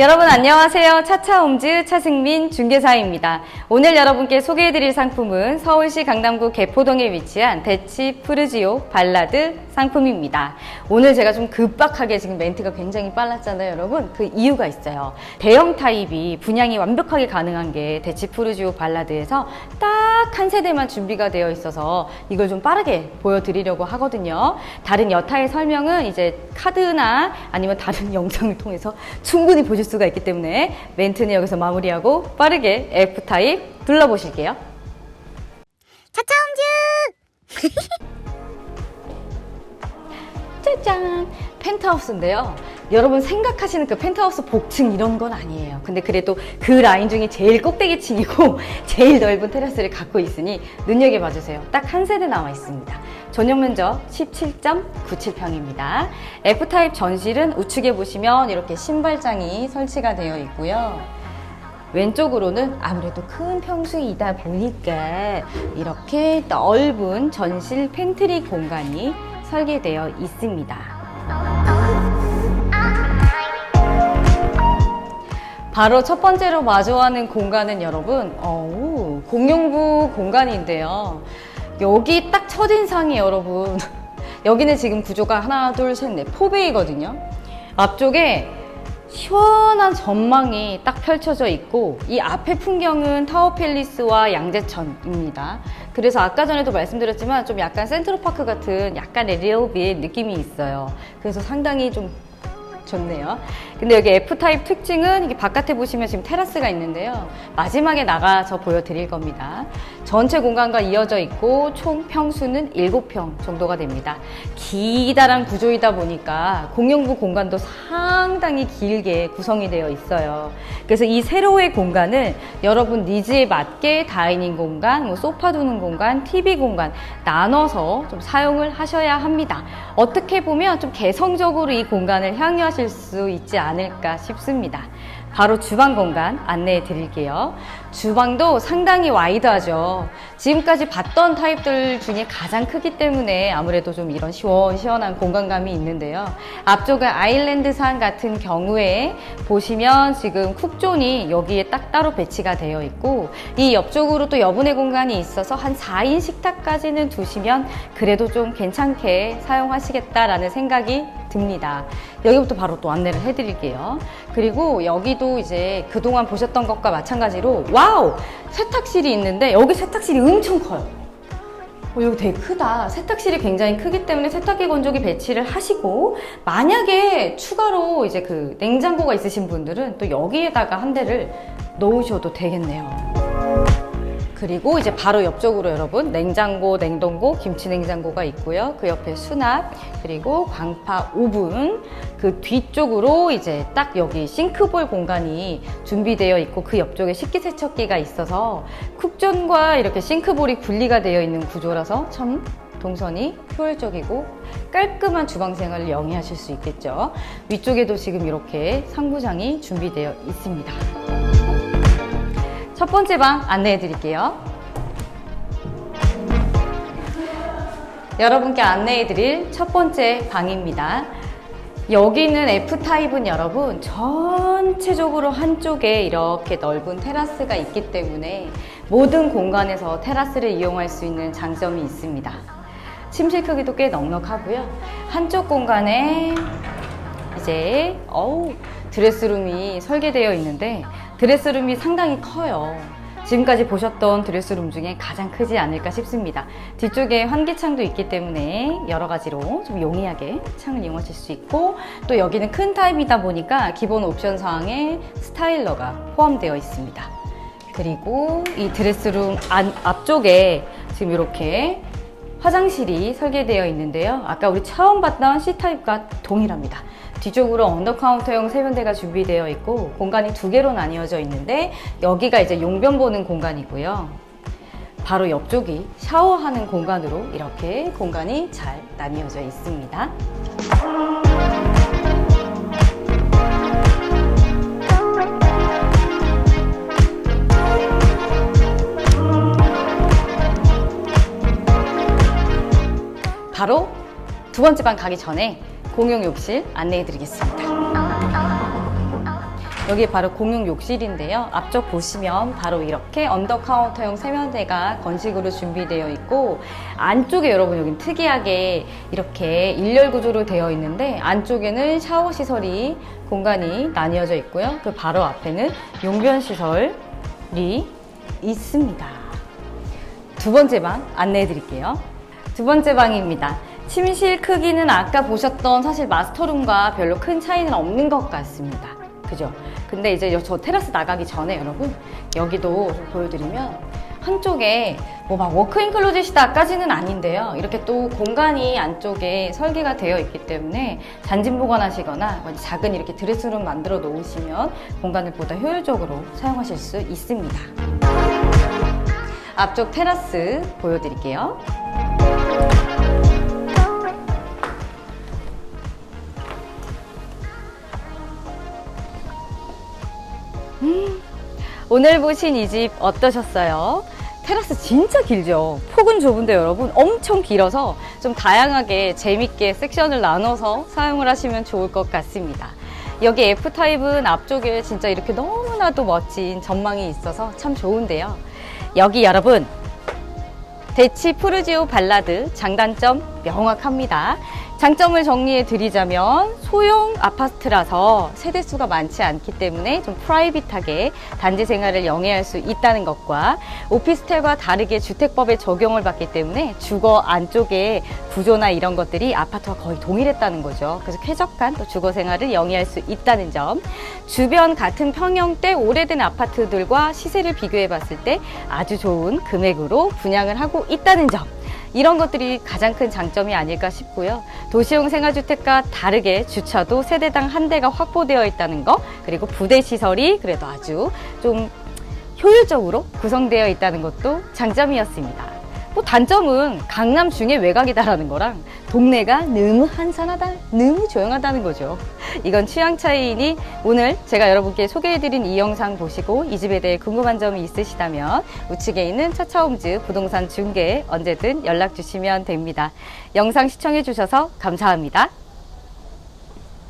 여러분 안녕하세요. 차차홈즈 차승민 중개사입니다. 오늘 여러분께 소개해드릴 상품은 서울시 강남구 개포동에 위치한 대치 푸르지오 발라드 상품입니다. 오늘 제가 좀 급박하게 지금 멘트가 굉장히 빨랐잖아요, 여러분. 그 이유가 있어요. 대형 타입이 분양이 완벽하게 가능한 게 대치 푸르지오 발라드에서 딱 한 세대만 준비가 되어 있어서 이걸 좀 빠르게 보여드리려고 하거든요. 다른 여타의 설명은 이제 카드나 아니면 다른 영상을 통해서 충분히 보실 수가 있기 때문에 멘트는 여기서 마무리하고 빠르게 F타입 둘러보실게요. 짜잔! 펜트하우스인데요. 여러분 생각하시는 그 펜트하우스 복층 이런 건 아니에요. 근데 그래도 그 라인 중에 제일 꼭대기층이고 제일 넓은 테라스를 갖고 있으니 눈여겨봐 주세요. 딱 한 세대 나와 있습니다. 전용 면적 17.97평입니다. F타입 전실은 우측에 보시면 이렇게 신발장이 설치가 되어 있고요. 왼쪽으로는 아무래도 큰 평수이다 보니까 이렇게 넓은 전실 팬트리 공간이 설계되어 있습니다. 바로 첫 번째로 마주하는 공간은 여러분, 어우, 공용부 공간인데요. 여기 딱 첫인상이 여러분, 여기는 지금 구조가 하나, 둘, 셋, 넷, 포베이거든요. 앞쪽에 시원한 전망이 딱 펼쳐져 있고 이 앞에 풍경은 타워팰리스와 양재천입니다. 그래서 아까 전에도 말씀드렸지만 좀 약간 센트럴파크 같은 약간의 리얼비의 느낌이 있어요. 그래서 상당히 좀 좋네요. 근데 여기 F타입 특징은 이게 바깥에 보시면 지금 테라스가 있는데요. 마지막에 나가서 보여드릴 겁니다. 전체 공간과 이어져 있고 총 평수는 7평 정도가 됩니다. 기다란 구조이다 보니까 공용부 공간도 상당히 길게 구성이 되어 있어요. 그래서 이 세로의 공간을 여러분 니즈에 맞게 다이닝 공간, 뭐 소파 두는 공간, TV 공간 나눠서 좀 사용을 하셔야 합니다. 어떻게 보면 좀 개성적으로 이 공간을 향유하실 수 있지 않을까 싶습니다. 바로 주방 공간 안내해 드릴게요. 주방도 상당히 와이드하죠. 지금까지 봤던 타입들 중에 가장 크기 때문에 아무래도 좀 이런 시원시원한 공간감이 있는데요. 앞쪽은 아일랜드산 같은 경우에 보시면 지금 쿡존이 여기에 딱 따로 배치가 되어 있고 이 옆쪽으로 또 여분의 공간이 있어서 한 4인 식탁까지는 두시면 그래도 좀 괜찮게 사용하시겠다라는 생각이 듭니다. 여기부터 바로 또 안내를 해드릴게요. 그리고 여기도 이제 그동안 보셨던 것과 마찬가지로 와우! 세탁실이 있는데 여기 세탁실이 엄청 커요. 어, 여기 되게 크다. 세탁실이 굉장히 크기 때문에 세탁기 건조기 배치를 하시고 만약에 추가로 이제 그 냉장고가 있으신 분들은 또 여기에다가 한 대를 넣으셔도 되겠네요. 그리고 이제 바로 옆쪽으로 여러분 냉장고, 냉동고, 김치 냉장고가 있고요. 그 옆에 수납, 그리고 광파 오븐, 그 뒤쪽으로 이제 딱 여기 싱크볼 공간이 준비되어 있고 그 옆쪽에 식기세척기가 있어서 쿡존과 이렇게 싱크볼이 분리가 되어 있는 구조라서 참 동선이 효율적이고 깔끔한 주방 생활을 영위하실 수 있겠죠. 위쪽에도 지금 이렇게 상부장이 준비되어 있습니다. 첫 번째 방 안내해 드릴게요. 여러분께 안내해 드릴 첫 번째 방입니다. 여기는 F타입은 여러분 전체적으로 한쪽에 이렇게 넓은 테라스가 있기 때문에 모든 공간에서 테라스를 이용할 수 있는 장점이 있습니다. 침실 크기도 꽤 넉넉하고요. 한쪽 공간에 이제 어우 드레스룸이 설계되어 있는데 드레스룸이 상당히 커요. 지금까지 보셨던 드레스룸 중에 가장 크지 않을까 싶습니다. 뒤쪽에 환기창도 있기 때문에 여러 가지로 좀 용이하게 창을 이용하실 수 있고 또 여기는 큰 타입이다 보니까 기본 옵션 사항에 스타일러가 포함되어 있습니다. 그리고 이 드레스룸 안, 앞쪽에 지금 이렇게 화장실이 설계되어 있는데요. 아까 우리 처음 봤던 C타입과 동일합니다. 뒤쪽으로 언더카운터형 세면대가 준비되어 있고 공간이 두 개로 나뉘어져 있는데 여기가 이제 용변 보는 공간이고요. 바로 옆쪽이 샤워하는 공간으로 이렇게 공간이 잘 나뉘어져 있습니다. 바로 두 번째 방 가기 전에 공용 욕실 안내해 드리겠습니다. 여기 바로 공용 욕실인데요. 앞쪽 보시면 바로 이렇게 언더 카운터형 세면대가 건식으로 준비되어 있고 안쪽에 여러분 여기 특이하게 이렇게 일렬 구조로 되어 있는데 안쪽에는 샤워 시설이 공간이 나뉘어져 있고요. 그 바로 앞에는 용변 시설이 있습니다. 두 번째 방 안내해 드릴게요. 두 번째 방입니다. 침실 크기는 아까 보셨던 사실 마스터룸과 별로 큰 차이는 없는 것 같습니다. 그죠? 근데 이제 저 테라스 나가기 전에 여러분 여기도 좀 보여드리면 한쪽에 뭐 막 워크인 클로젯이다까지는 아닌데요. 이렇게 또 공간이 안쪽에 설계가 되어 있기 때문에 잔짐 보관하시거나 뭐 작은 이렇게 드레스룸 만들어 놓으시면 공간을 보다 효율적으로 사용하실 수 있습니다. 앞쪽 테라스 보여드릴게요. 오늘 보신 이 집 어떠셨어요? 테라스 진짜 길죠? 폭은 좁은데 여러분 엄청 길어서 좀 다양하게 재밌게 섹션을 나눠서 사용을 하시면 좋을 것 같습니다. 여기 F타입은 앞쪽에 진짜 이렇게 너무나도 멋진 전망이 있어서 참 좋은데요. 여기 여러분 대치 푸르지오 발라드 장단점 명확합니다. 장점을 정리해 드리자면 소형 아파트라서 세대수가 많지 않기 때문에 좀 프라이빗하게 단지 생활을 영위할 수 있다는 것과 오피스텔과 다르게 주택법에 적용을 받기 때문에 주거 안쪽에 구조나 이런 것들이 아파트와 거의 동일했다는 거죠. 그래서 쾌적한 또 주거 생활을 영위할 수 있다는 점. 주변 같은 평형대 오래된 아파트들과 시세를 비교해 봤을 때 아주 좋은 금액으로 분양을 하고 있다는 점. 이런 것들이 가장 큰 장점이 아닐까 싶고요. 도시용 생활주택과 다르게 주차도 세대당 한 대가 확보되어 있다는 거, 그리고 부대 시설이 그래도 아주 좀 효율적으로 구성되어 있다는 것도 장점이었습니다. 뭐 단점은 강남 중에 외곽이다라는 거랑 동네가 너무 한산하다, 너무 조용하다는 거죠. 이건 취향 차이이니 오늘 제가 여러분께 소개해드린 이 영상 보시고 이 집에 대해 궁금한 점이 있으시다면 우측에 있는 차차홈즈 부동산 중개 언제든 연락 주시면 됩니다. 영상 시청해 주셔서 감사합니다.